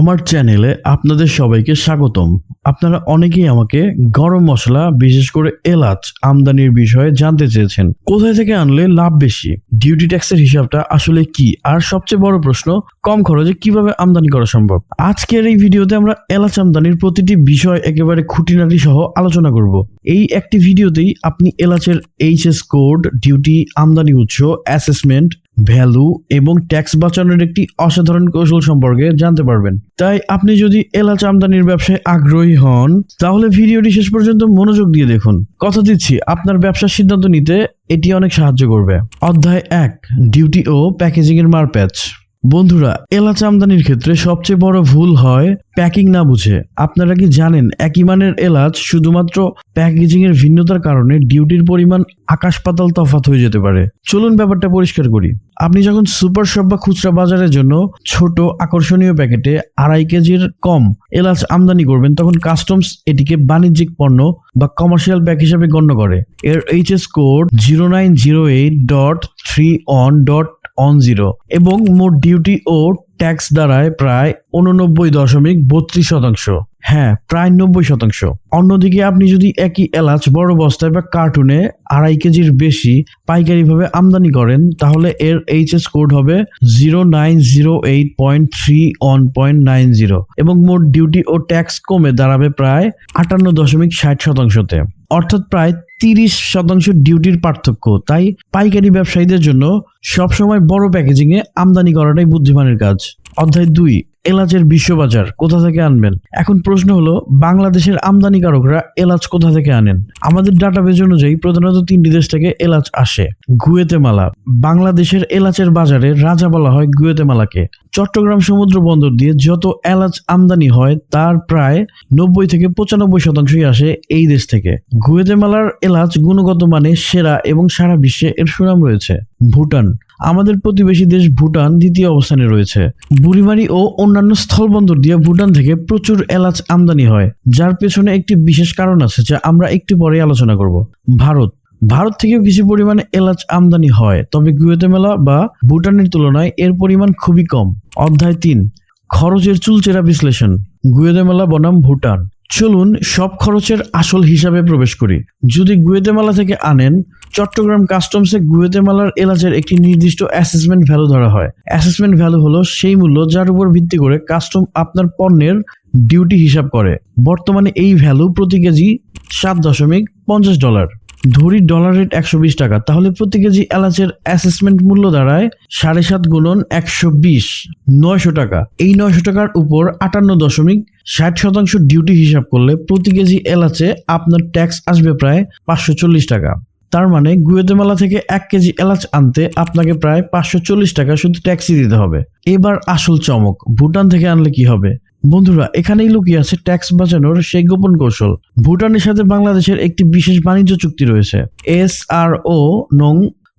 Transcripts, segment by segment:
আমার চ্যানেলে আপনাদের সবাইকে স্বাগতম। আপনারা অনেকেই আমাকে গরম মশলা, বিশেষ করে এলাচ, আমদানির বিষয়ে জানতে চেয়েছেন। কোথায় থেকে আনলে লাভ বেশি? ডিউটি ট্যাক্সের হিসাবটা আসলে কি? আর সবচেয়ে বড় প্রশ্ন, কম খরচে কীভাবে আমদানি করা সম্ভব? আজকের এই ভিডিওতে আমরা এলাচ আমদানির প্রতিটি বিষয় একেবারে খুঁটিনাটি সহ আলোচনা করব। এই একটি ভিডিওতেই আপনি এলাচের এইচএস কোড ডিউটি আমদানি উৎস অ্যাসেসমেন্ট ভ্যালু এবং ট্যাক্স বাঁচানোর একটি অসাধারণ কৌশল সম্পর্কে জানতে পারবেন। তাই আপনি যদি এলাচ আমদানির ব্যবসায় আগ্রহী হন, তাহলে ভিডিওটি শেষ পর্যন্ত মনোযোগ দিয়ে দেখুন। কথা দিচ্ছি, আপনার ব্যবসার সিদ্ধান্ত নিতে এটি অনেক সাহায্য করবে। অধ্যায় এক, ডিউটি ও প্যাকেজিং এর মারপ্যাচ। বন্ধুরা, এলাচ আমদানির ক্ষেত্রে সবচেয়ে বড় ভুল হয় প্যাকিং না বুঝে। আপনারা কি জানেন, একই মানের এলাচ শুধুমাত্র প্যাকেজিং এর ভিন্নতার কারণে ডিউটির পরিমাণ আকাশ পাতাল তফাৎ হয়ে যেতে পারে। চলুন ব্যাপারটা পরিষ্কার করি। আপনি যখন সুপার শপ বা খুচরা বাজারের জন্য ছোট আকর্ষণীয় প্যাকেটে আড়াই কেজির কম এলাচ আমদানি করবেন, তখন কাস্টমস এটিকে বাণিজ্যিক পণ্য বা কমার্শিয়াল প্যাক হিসাবে গণ্য করে। এর HS code zero nine zero eight dot three one dot one zero এবং মোট ডিউটি ও ট্যাক্স দাঁড়ায় প্রায় উননব্বই দশমিক বত্রিশ শতাংশ। হ্যাঁ প্রায় নব্বই শতাংশ। অন্যদিকে আপনি যদি একই এলাচ বড় বস্তায় বা কার্টুনে আড়াই কেজির বেশি পাইকারিভাবে আমদানি করেন, তাহলে এর এইচএস কোড হবে zero nine zero eight point three one point nine zero এবং মোট ডিউটি ও ট্যাক্স কমে দাঁড়াবে প্রায় আটান্ন দশমিক ষাট শতাংশতে। অর্থাৎ প্রায় তিরিশ শতাংশ ডিউটির পার্থক্য। তাই পাইকারি ব্যবসায়ীদের জন্য সবসময় বড় প্যাকেজিংয়ে আমদানি করাটাই বুদ্ধিমানের কাজ। অধ্যায় দুই এলাচের বিশ্ববাজার কোথা থেকে আনবেন? এখন প্রশ্ন হলো, বাংলাদেশের আমদানিকারকরা এলাচ কোথা থেকে আনেন? আমাদের ডাটাবেজ অনুযায়ী প্রধানত তিনটি দেশ থেকে এলাচ আসে, গুয়েতেমালা। বাংলাদেশের এলাচের বাজারে রাজা বলা হয় গুয়েতেমালাকে। চট্টগ্রাম সমুদ্র বন্দর দিয়ে যত এলাচ আমদানি হয়, তার প্রায় নব্বই থেকে পঁচানব্বই শতাংশই আসে এই দেশ থেকে। গুয়েতেমালার এলাচ গুণগত মানে সেরা এবং সারা বিশ্বে এর সুনাম রয়েছে। ভুটান আমাদের প্রতিবেশী দেশ ভুটান দ্বিতীয় অবস্থানে রয়েছে। বুড়িমারি ও অন্যান্য স্থলবন্দর দিয়ে ভুটান থেকে প্রচুর এলাচ আমদানি হয়, যার পেছনে একটি বিশেষ কারণ আছে যা আমরা একটু পরে আলোচনা করব। ভারত। ভারত থেকেও কিছু পরিমাণে এলাচ আমদানি হয়, তবে গুয়েতেমেলা বা ভুটানের তুলনায় এর পরিমাণ খুবই কম। অধ্যায় তিন। খরচের চুলচেরা বিশ্লেষণ। গুয়েতেমেলা বনাম ভুটান। চলুন সব খরচের আসল হিসাবে প্রবেশ করি। যদি গুয়েতেমালা থেকে আনেন চট্টগ্রাম কাস্টমসে গুয়েতেমালার এলাচের একটি নির্দিষ্ট অ্যাসেসমেন্ট ভ্যালু ধরা হয়। অ্যাসেসমেন্ট ভ্যালু হলো সেই মূল্য যার উপর ভিত্তি করে কাস্টম আপনার পণ্যের ডিউটি হিসাব করে। বর্তমানে এই ভ্যালু প্রতি কেজি সাত দশমিক পঞ্চাশ ডলার ধরি ডলার রেট একশো বিশ টাকা, তাহলে প্রতি কেজি এলাচের অ্যাসেসমেন্ট মূল্য দাঁড়ায় সাড়ে সাত গুণন একশো বিশ, নয়শো টাকা। এই নয়শো টাকার উপর আটান্ন দশমিক ষাট শতাংশ ডিউটি হিসাব করলে প্রতি কেজি এলাচে আপনার ট্যাক্স আসবে প্রায় পাঁচশো চল্লিশ টাকা। তার মানে গুয়েতেমালা থেকে এক কেজি এলাচ আনতে আপনাকে প্রায় পাঁচশো চল্লিশ টাকা শুধু ট্যাক্সি দিতে হবে। এবার আসল চমক, ভুটান থেকে আনলে কি হবে? বন্ধুরা, এখানেই লুকিয়ে আছে ট্যাক্স বাঁচানোর সেই গোপন কৌশল। ভুটানের সাথে বাংলাদেশের একটি বিশেষ বাণিজ্য চুক্তি রয়েছে। এস আর ও নং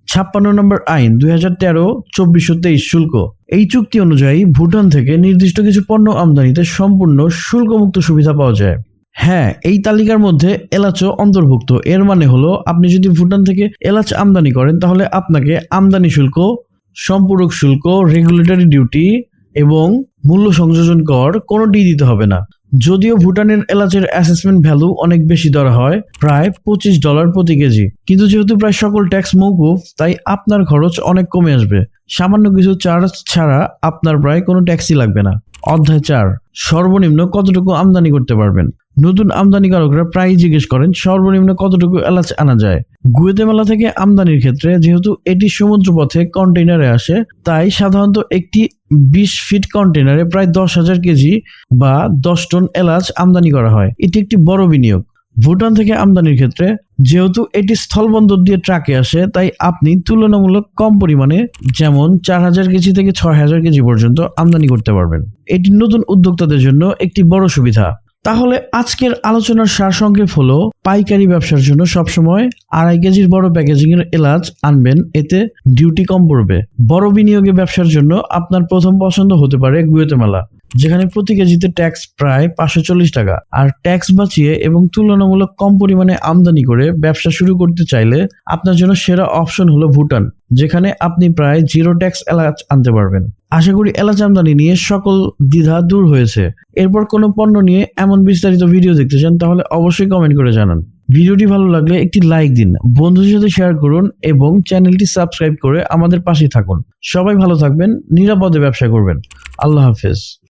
ছাপ্পান্ন নম্বর আইন দুই হাজার তেরো চব্বিশশো তেইশ শুল্ক। এই চুক্তি অনুযায়ী ভুটান থেকে নির্দিষ্ট কিছু পণ্য আমদানিতে সম্পূর্ণ শুল্কমুক্ত সুবিধা পাওয়া যায়। হ্যাঁ এই তালিকার মধ্যে এলাচও অন্তর্ভুক্ত। এর মানে হলো, আপনি যদি ভুটান থেকে এলাচ আমদানি করেন, তাহলে আপনাকে আমদানি শুল্ক, সম্পূরক শুল্ক রেগুলেটরি ডিউটি এবং মূল্য সংযোজন কর কোনোটি দিতে হবে না। যদিও ভুটানের এলাচের অ্যাসেসমেন্ট ভ্যালু অনেক বেশি ধরা হয়, প্রায় পঁচিশ ডলার প্রতি কেজি। কিন্তু যেহেতু প্রায় সকল ট্যাক্স মৌকুফ, তাই আপনার খরচ অনেক কমে আসবে। সামান্য কিছু চার্জ ছাড়া আপনার প্রায় কোনো ট্যাক্সই লাগবে না। অধ্যায় চার, সর্বনিম্ন কতটুকু আমদানি করতে পারবেন? নতুন আমদানিকারকরা প্রায়ই জিজ্ঞেস করেন, সর্বনিম্ন কতটুকু এলাচ আনা যায়? গুয়েতেমালা থেকে আমদানির ক্ষেত্রে যেহেতু এটি সমুদ্রপথে কন্টেইনারে আসে, তাই সাধারণত একটি বিশ ফিট কন্টেইনারে প্রায় দশ হাজার কেজি বা দশ টন এলাচ আমদানি করা হয়। এটি একটি বড় বিনিয়োগ। ভুটান থেকে আমদানির ক্ষেত্রে যেহেতু এটি স্থলবন্দর দিয়ে ট্রাকে আসে, তাই আপনি তুলনামূলক কম পরিমাণে যেমন চার হাজার কেজি থেকে ছয় হাজার কেজি পর্যন্ত আমদানি করতে পারবেন। এটি নতুন উদ্যোক্তাদের জন্য একটি বড় সুবিধা। তাহলে আজকের আলোচনার সারসংক্ষেপ হলো, পাইকারি ব্যবসার জন্য সবসময় আড়াই কেজির বড় প্যাকেজিং এর এলাচ আনবেন, এতে ডিউটি কম পড়বে। বড় বিনিয়োগে ব্যবসার জন্য আপনার প্রথম পছন্দ হতে পারে গুয়েতেমালা। যেখানে প্রতি কেজিতে ট্যাক্স প্রায় পাঁচশো চল্লিশ টাকা। আর ট্যাক্স বাঁচিয়ে এবং তুলনামূলক কম পরিমাণে আমদানি করে ব্যবসা শুরু করতে চাইলে আপনার জন্য সেরা অপশন হলো ভুটান, যেখানে আপনি প্রায় জিরো ট্যাক্স এলাচ আনতে পারবেন। আশা করি এলাচ আমদানি নিয়ে সকল দ্বিধা দূর হয়েছে। এরপর কোনো পণ্য নিয়ে এমন বিস্তারিত ভিডিও দেখতে চান, তাহলে অবশ্যই কমেন্ট করে জানান। ভিডিওটি ভালো লাগলে একটি লাইক দিন, বন্ধুদের সাথে শেয়ার করুন এবং চ্যানেলটি সাবস্ক্রাইব করে আমাদের পাশে থাকুন। সবাই ভালো থাকবেন, নিরাপদে ব্যবসা করবেন। আল্লাহ হাফেজ।